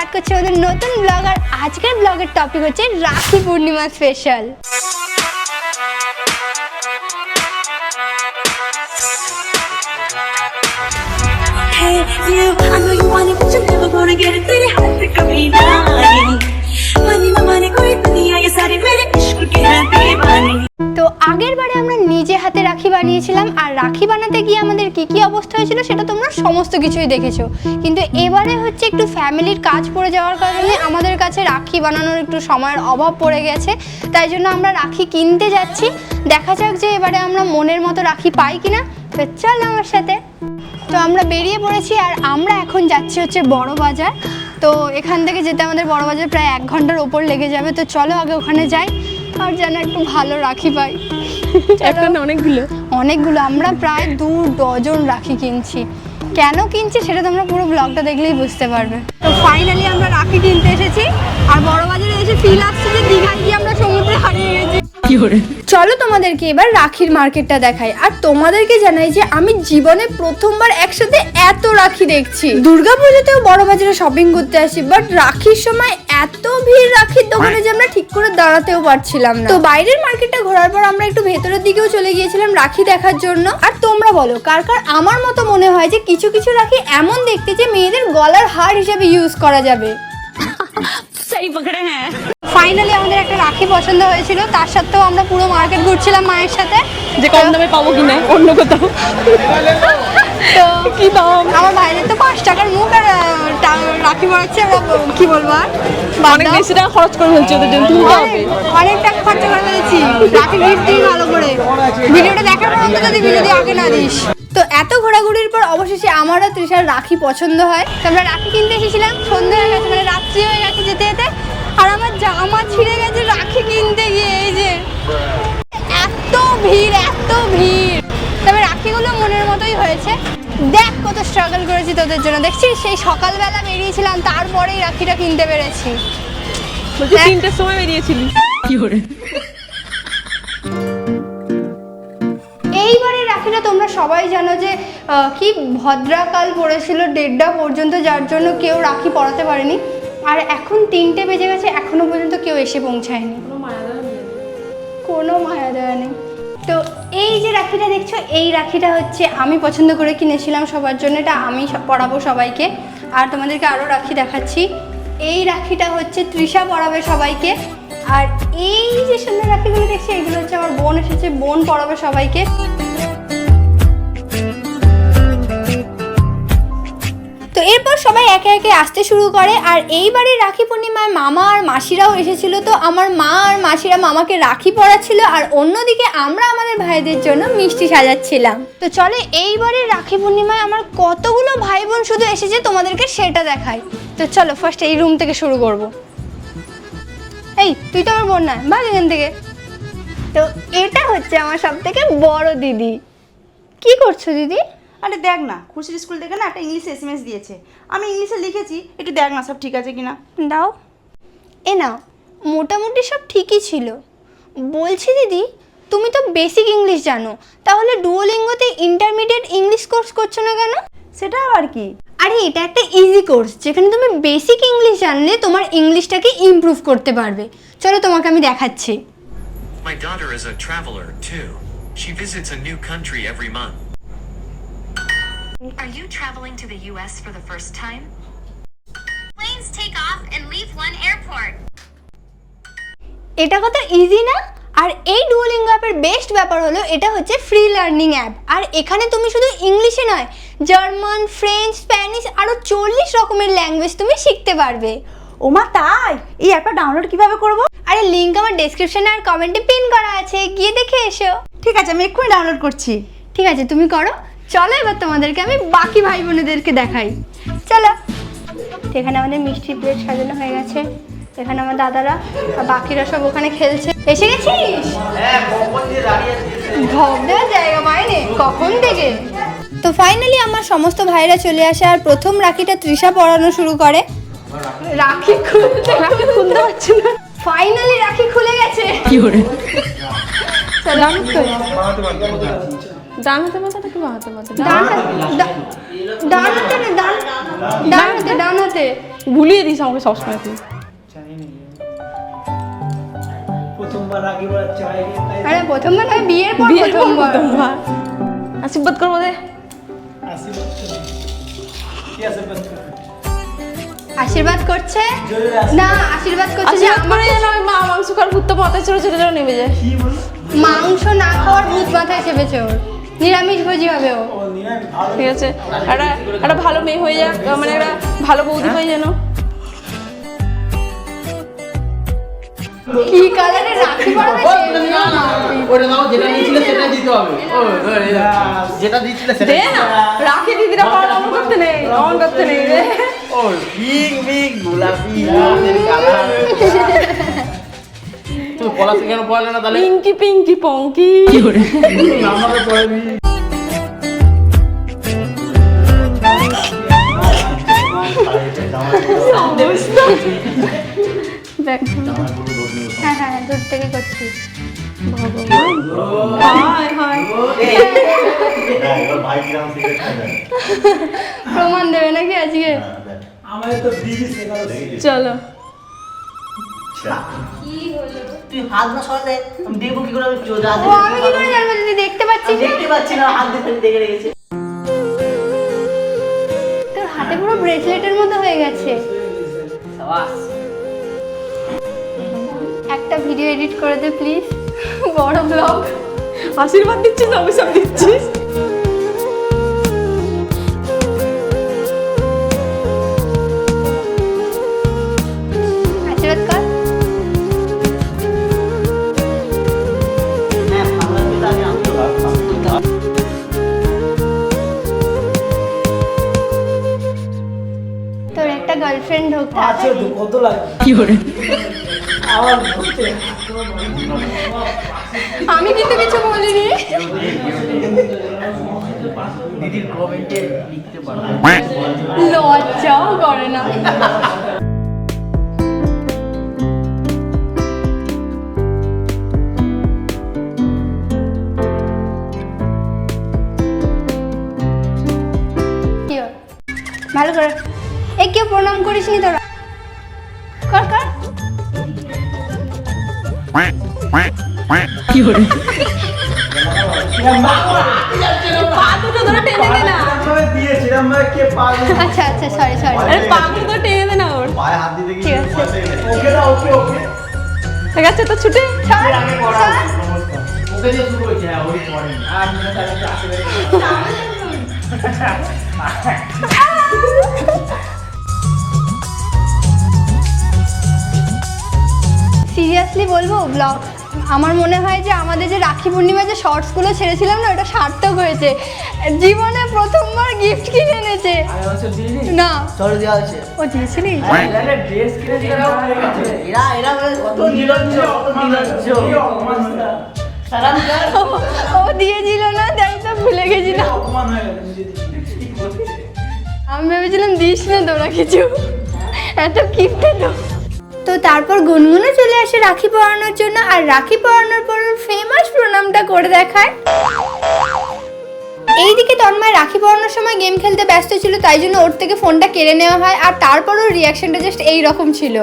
Start করছি আমাদের নতুন ব্লগ আর আজকের ব্লগের টপিক হচ্ছে Rakhi Purnima special I know you want it, but you're never gonna get it. They have to come in. Money, no money, quit. বানিয়েছিলাম আর রাখি বানাতে গিয়ে আমাদের কি কি অবস্থা হয়েছিল সেটা তোমরা সমস্ত কিছুই দেখেছ। কিন্তু এবারে হচ্ছে একটু ফ্যামিলির কাজ পড়ে যাওয়ার কারণে আমাদের কাছে রাখি বানানোর একটু সময়ের অভাব পড়ে গেছে। তাই জন্য আমরা রাখি কিনতে যাচ্ছি। দেখা যাক যে এবারে আমরা মনের মতো রাখি পাই কিনা। তো চল আমার সাথে। তো আমরা বেরিয়ে পড়েছি আর আমরা এখন যাচ্ছি হচ্ছে বড় বাজার। তো এখান থেকে যেতে আমাদের বড় বাজার প্রায় এক ঘণ্টার ওপর লেগে যাবে। তো চলো আগে ওখানে যাই। আর যেন একটু ভালো রাখি পাই। একটা না অনেকগুলো? অনেকগুলো। আমরা প্রায় দু ডজন রাখি কিনছি। কেন কিনছি সেটা তোমরা পুরো ব্লগটা দেখলেই বুঝতে পারবে। তো ফাইনালি আমরা রাখি কিনতে এসেছি। আর বড় বাজারে এসে ফিল আসছে যে দীঘায় গিয়ে আমরা সমুদ্রে হারিয়ে গেছি। চলো তোমাদেরকে এবার রাখির মার্কেটটা দেখাই। আর তোমাদেরকে জানাই যে আমি জীবনে প্রথমবার একসাথে এত রাখি দেখছি। দুর্গাপুজোতেও বড় বাজারে শপিং করতে আসি বাট রাখির সময় এত ভিড় রাখির দোকানে যে আমরা ঠিক করে দাঁড়াতেও পারছিলাম না। তো বাইরের মার্কেটটা ঘোরার পর আমরা একটু ভেতরের দিকেও চলে গিয়েছিলাম রাখি দেখার জন্য। আর তোমরা বলো কার কার আমার মতো মনে হয় যে কিছু কিছু রাখি এমন দেখতে যে মেয়েদের গলার হার হিসেবে ইউজ করা যাবে? सही पकड़े हैं ফাইনালি আমাদের একটা রাখি পছন্দ হয়েছিল তার সাথেও আমরা পুরো মার্কেট ঘুরছিলাম মায়ের সাথে যে কম দামে পাবো কিনা অন্য কোথাও তো কি দাম আমার ভাইদের তো পাঁচ টাকার মুখ আর আহ, টা- রাখি পড়াচ্ছে আমরা ব- কি বলবো আর বাদ অনেক দাও। বেশি টাকা খরচ করে ফেলছি ওদের জন্য তুলতে হবে অনেক- অনেক টাকা খরচা করে ফেলেছি রাখি গিফট দিই ভালো করে ভিডিওটা দেখার পর অন্তত দিবি যদি আগে না দিস তো এত ঘোরাঘুরির পর অবশেষে আমারও তৃষার রাখি পছন্দ হয়। তো আমরা রাখি কিনতে এসেছিলাম সন্ধ্যা হয়ে গেছে মানে রাত্রি হয়ে গেছে যেতে যেতে। আর আমার জামা ছিঁড়ে গেছে রাখি কিনতে গিয়ে এই যে। এত ভিড় এত ভিড়। তবে রাখিগুলো মনের মতোই হয়েছে। দেখ কত স্ট্রাগল করেছি তোদের জন্য। দেখছিস সেই সকালবেলা বেরিয়েছিলাম তারপরেই রাখিটা কিনতে পেরেছি। তিনটের সময় বেরিয়েছিলি। কি করে? সবাই জানো যে কি ভদ্রাকাল পড়েছিল দেড়টা পর্যন্ত যার জন্য কেউ রাখি পড়াতে পারেনি। আর এখন তিনটে বেজে গেছে এখনও পর্যন্ত কেউ এসে পৌঁছায়নি। কোনো মায়া দেওয়া নেই? তো এই যে রাখিটা দেখছ এই রাখিটা হচ্ছে আমি পছন্দ করে কিনেছিলাম সবার জন্য এটা আমি পরাবো সবাইকে। আর তোমাদেরকে আরও রাখি দেখাচ্ছি। এই রাখিটা হচ্ছে তৃষা পরাবে সবাইকে। আর এই যে সুন্দর রাখিগুলো দেখছি এগুলো হচ্ছে আমার বোন এসেছে বোন পরাবে সবাইকে। এরপর সবাই একে একে আসতে শুরু করে, আর এইবারে রাখি পূর্ণিমায় মামা আর মাসিরাও এসেছিল। তো আমার মা আর মাসিরা মামাকে রাখি পরাচ্ছিল, আর অন্যদিকে আমরা আমাদের ভাইদের জন্য মিষ্টি সাজাচ্ছিলাম। তো চলে, এইবারে রাখি পূর্ণিমায় আমার কতগুলো ভাই বোন শুধু এসেছে তোমাদেরকে সেটা দেখাই। তো চলো ফার্স্ট এই রুম থেকে শুরু করব। এই, তুই তো আমার বোন না ভাগ এখান থেকে। তো এটা হচ্ছে আমার সব থেকে বড় দিদি। কি করছ দিদি? আরে দেখ না খুশির স্কুল থেকে না একটা ইংলিশে এস এম এস দিয়েছে। আমি ইংলিশে লিখেছি একটু দেখ না সব ঠিক আছে কিনা। দাও। এ নাও মোটামুটি সব ঠিকই ছিল। বলছি দিদি তুমি তো বেসিক ইংলিশ জানো তাহলে ডুয়োলিঙ্গোতে ইন্টারমিডিয়েট ইংলিশ কোর্স করছ না কেন? সেটা আবার কি? আরে এটা একটা ইজি কোর্স যেখানে তুমি বেসিক ইংলিশ জানলে তোমার ইংলিশটাকে ইমপ্রুভ করতে পারবে। চলো তোমাকে আমি দেখাচ্ছি। My daughter is a traveler, too. She visits a new country every month. Are you traveling to the US for the first time? Planes take off and leave one airport. এটা কত easy না? আর এই Duolingo অ্যাপের best ব্যাপার হলো এটা হচ্ছে free learning app আর এখানে তুমি শুধু ইংলিশে নয় জার্মান ফ্রেঞ্চ স্প্যানিশ আরও চল্লিশ রকমের ল্যাঙ্গুয়েজ তুমি শিখতে পারবে। ওমা তাই? এই অ্যাপটা ডাউনলোড কীভাবে করব? আরে লিঙ্ক আমার ডেসক্রিপশনে আর কমেন্টে পিন করা আছে গিয়ে দেখে এসো। ঠিক আছে আমি এক্ষুনি ডাউনলোড করছি। ঠিক আছে তুমি করো। চলো এবার তোমাদেরকে আমি বাকি ভাই বোনেদেরকে দেখাই। চলো। এখানে আমাদের মিষ্টি প্লেট সাজানো হয়ে গেছে এখানে আমার দাদারা আর বাকিরা সব ওখানে খেলছে। এসে গেছিস? জায়গা কখন থেকে? তো ফাইনালি আমার সমস্ত ভাইরা চলে আসে আর প্রথম রাখিটা তৃষা পড়ানো শুরু করে। রাখি খুলতে রাখি খুলতে পারছি না। ফাইনালি রাখি খুলে গেছে। কি করে? ডান হাতে মাথাটা কি বাঁ হাতে মাথা ডান হাতে ডান হাতে না ডান ডান হাতে ডান হাতে ভুলিয়ে দিস আমাকে সবসময় তুই। প্রথমবার আগে বলা চাই আরে প্রথমবার নয় বিয়ের পর প্রথমবার। প্রথমবার। আশীর্বাদ করব দে। আশীর্বাদ করছে? না আশীর্বাদ করছে যে করে যেন ওই মা মাংস খাওয়ার ভূতটা মাথায় ছেড়ে যেন নেমে যায়। মাংস না খাওয়ার ভূত মাথায় চেপেছে ওর। নিরামিষ ভোজি হবে ও। ও নিরামিষ ভালো। ঠিক আছে। একটা একটা ভালো মেয়ে হয়ে যাক মানে একটা ভালো বৌদি হয়ে। যেন। কি কালারে রাখি দাও যেটা সেটা দিতে হবে। ও, যেটা দিয়েছিল সেটা দে না। রাখি দিদিরা পাওয়ার অমন করতে নেই অমন করতে নেই। রে ও বিগ বিগ গোলাপি কালার। তুমি পলাশে কেন পড়ালে না তাহলে? পিঙ্কি পিঙ্কি পঙ্কি। আমাকে পড়াবি। হ্যাঁ হ্যাঁ হ্যাঁ, দূর থেকে করছি। প্রমাণ দেবে নাকি আজকে? আমাদের তো দিদি শেখালো। চলো। তুই হাত না সরালে আমি দেখব কি করে আমি ও আমি কি করে জানব যদি দেখতে পাচ্ছি না? দেখতে পাচ্ছি না হাত দিয়ে দেখে রেখেছে। তোর হাতে পুরো ব্রেসলেটের মতো হয়ে গেছে। একটা ভিডিও এডিট করে দে প্লিজ বড় ব্লগ আশীর্বাদ দিচ্ছিস না অভিশাপ দিচ্ছিস? একটা গার্লফ্রেন্ড ঢোকতে আছে তো কত লাগে? কি করে? আমি কিন্তু কিছু বলিনি। দিদির কমেন্টে লিখতে পারো। লজ্জাও করে না। ভালো করে এই কেউ প্রণাম করিস নি তোরা। কর কর। কি আচ্ছা আচ্ছা সরি সরি দুটো টেনে দে না ওর। পায়ে হাত দিতে ঠিক আছে। ওকে না ওকে ওকে। ঠিক আছে তো ছুটে। ছাড়, ছাড়। ওকে দিয়ে শুরু হয়েছে ওই পড়েনি। আর মনে তাহলে আসবে সিরিয়াসলি বলব ব্লগ আমার মনে হয় যে আমাদের যে রাখি পূর্ণিমার যে শর্টসগুলো ছেড়েছিলাম না ওটা সার্থক হয়েছে। জীবনে প্রথমবার গিফট কিনে এনেছে। না। ও দিয়েছিলি? কর ও- দিয়েছিল না তাই তো ভুলে গেছিলাম। আমি ভেবেছিলাম দিস না তোরা কিছু। এত গিফটে তো। তো তারপর গুনগুনো চলে আসে রাখি পরানোর জন্য আর রাখি পরানোর পর ফেমাস প্রণামটা করে দেখায়। এইদিকে তন্ময় রাখি পরানোর সময় গেম খেলতে ব্যস্ত ছিল তাই জন্য ওর থেকে ফোনটা কেড়ে নেওয়া হয় আর তারপর ওর রিয়াকশনটা জাস্ট এই রকম ছিল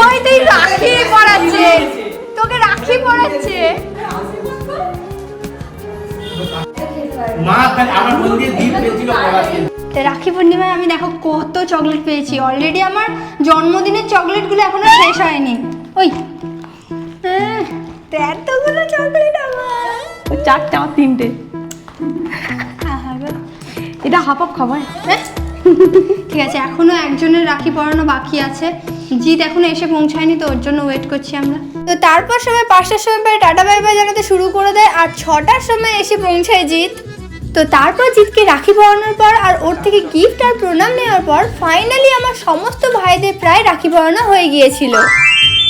ওই তুই রাখি পরাচ্ছে। তোকে রাখি পরাচ্ছে। মা আমার দিয়ে দ্বীপ পেয়েছিল পড়াতে তো রাখি পূর্ণিমায় আমি দেখো কত চকলেট পেয়েছি। অলরেডি আমার জন্মদিনের চকলেটগুলো এখনও শেষ হয়নি। ওই। তো এতগুলো চকলেট আমার। চারটে আমার তিনটে। আহা গো। এটা হাফ হাফ খাবার। হ্যাঁ? ঠিক আছে এখনও একজনের রাখি পরানো বাকি আছে। জিৎ এখনও এসে পৌঁছায়নি তো ওর জন্য ওয়েট করছি আমরা। তো তারপর সময় পাঁচটার সময় প্রায় টাটা বাই বাই জানাতে শুরু করে দেয় আর ছটার সময় এসে পৌঁছায় জিৎ। তো তারপর জিৎকে রাখি পরানোর পর আর ওর থেকে গিফট আর প্রণাম নেওয়ার পর ফাইনালি আমার সমস্ত ভাইদের প্রায় রাখি পরানো হয়ে গিয়েছিল।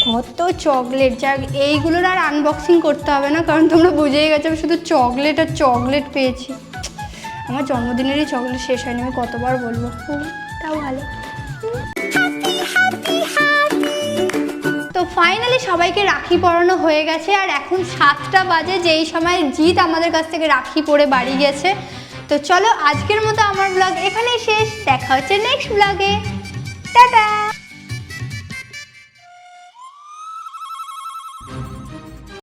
কত চকলেট যাক, এইগুলোর আর আনবক্সিং করতে হবে না, কারণ তোমরা বুঝেই গেছো, আমি শুধু চকলেট আর চকলেট পেয়েছি। আমার জন্মদিনেরই চকলেট শেষ হয়নি, আমি কতবার বলব? তাও ভালো। তো ফাইনালি সবাইকে রাখি পরানো হয়ে গেছে আর এখন সাতটা বাজে, যেই সময় জিৎ আমাদের কাছ থেকে রাখি পরে বাড়ি গেছে। তো চলো আজকের মতো আমার ব্লগ এখানেই শেষ, দেখা হচ্ছে নেক্সট ব্লগে টাটা!